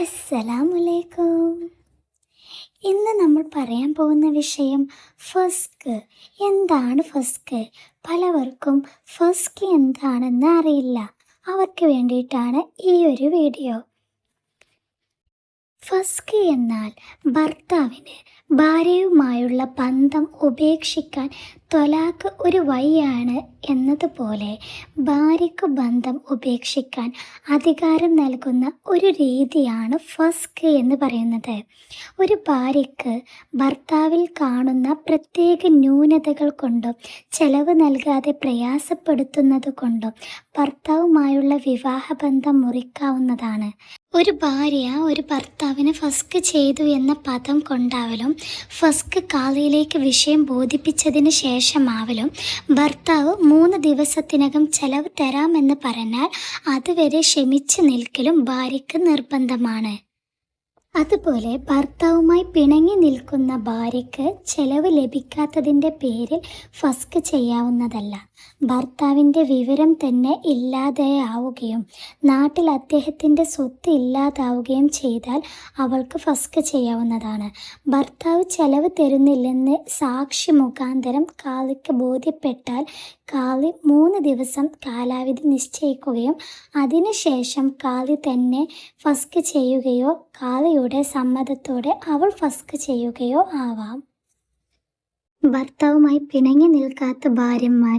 അസ്സലാമലൈക്കും ഇന്ന് നമ്മൾ പറയാൻ പോകുന്ന വിഷയം ഫസ്ക്. എന്താണ് ഫസ്ക്? പലവർക്കും ഫസ്ക് എന്താണെന്ന് അറിയില്ല. അവർക്ക് വേണ്ടിയിട്ടാണ് ഈ ഒരു വീഡിയോ. ഫസ്ക് എന്നാൽ ഭർത്താവിന് ഭാര്യയുമായുള്ള ബന്ധം ഉപേക്ഷിക്കാൻ തൊലാക്ക് ഒരു വഴിയാണ് എന്നതുപോലെ ഭാര്യയ്ക്ക് ബന്ധം ഉപേക്ഷിക്കാൻ അധികാരം നൽകുന്ന ഒരു രീതിയാണ് ഫസ്ക് എന്ന് പറയുന്നത്. ഒരു ഭാര്യയ്ക്ക് ഭർത്താവിൽ കാണുന്ന പ്രത്യേക ന്യൂനതകൾ കൊണ്ടും ചെലവ് നൽകാതെ പ്രയാസപ്പെടുത്തുന്നത് കൊണ്ടും ഭർത്താവുമായുള്ള വിവാഹബന്ധം മുറിക്കാവുന്നതാണ്. ഒരു ഭാര്യ ഒരു ഭർത്താവിനെ ഫസ്ക് ചെയ്തു എന്ന പദം കൊണ്ടാവലും ഫസ്ക് കാളിയിലേക്ക് വിഷയം ബോധിപ്പിച്ചതിന് ശേഷമാവലും ഭർത്താവ് മൂന്ന് ദിവസത്തിനകം ചെലവ് തരാമെന്ന് പറഞ്ഞാൽ അതുവരെ ക്ഷമിച്ചു നിൽക്കലും ഭാര്യയ്ക്ക് നിർബന്ധമാണ്. അതുപോലെ ഭർത്താവുമായി പിണങ്ങി നിൽക്കുന്ന ഭാര്യയ്ക്ക് ചെലവ് ലഭിക്കാത്തതിന്റെ പേരിൽ ഫസ്ക് ചെയ്യാവുന്നതല്ല. ഭർത്താവിന്റെ വിവരം തന്നെ ഇല്ലാതെയാവുകയും നാട്ടിൽ അദ്ദേഹത്തിന്റെ സ്വത്ത് ഇല്ലാതാവുകയും ചെയ്താൽ അവൾക്ക് ഫസ്ക് ചെയ്യാവുന്നതാണ്. ഭർത്താവ് ചെലവ് തരുന്നില്ലെന്ന് സാക്ഷി മുഖാന്തരം കാളിക്ക് ബോധ്യപ്പെട്ടാൽ കാളി മൂന്ന് ദിവസം കാലാവധി നിശ്ചയിക്കുകയും അതിനുശേഷം കാളി തന്നെ ഫസ്ക് ചെയ്യുകയോ കാളിയുടെ സമ്മതത്തോടെ അവൾ ഫസ്ക് ചെയ്യുകയോ ആവാം. ഭർത്താവുമായി പിണങ്ങി നിൽക്കാത്ത ഭാര്യന്മാർ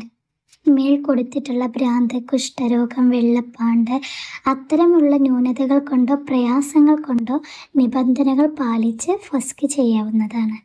മേൽ കൊടുത്തിട്ടുള്ള ഭ്രാന്ത് കുഷ്ഠരോഗം വെള്ളപ്പാണ്ട് അത്തരമുള്ള ന്യൂനതകൾ കൊണ്ടോ പ്രയാസങ്ങൾ കൊണ്ടോ നിബന്ധനകൾ പാലിച്ച് ഫസ്ക് ചെയ്യാവുന്നതാണ്.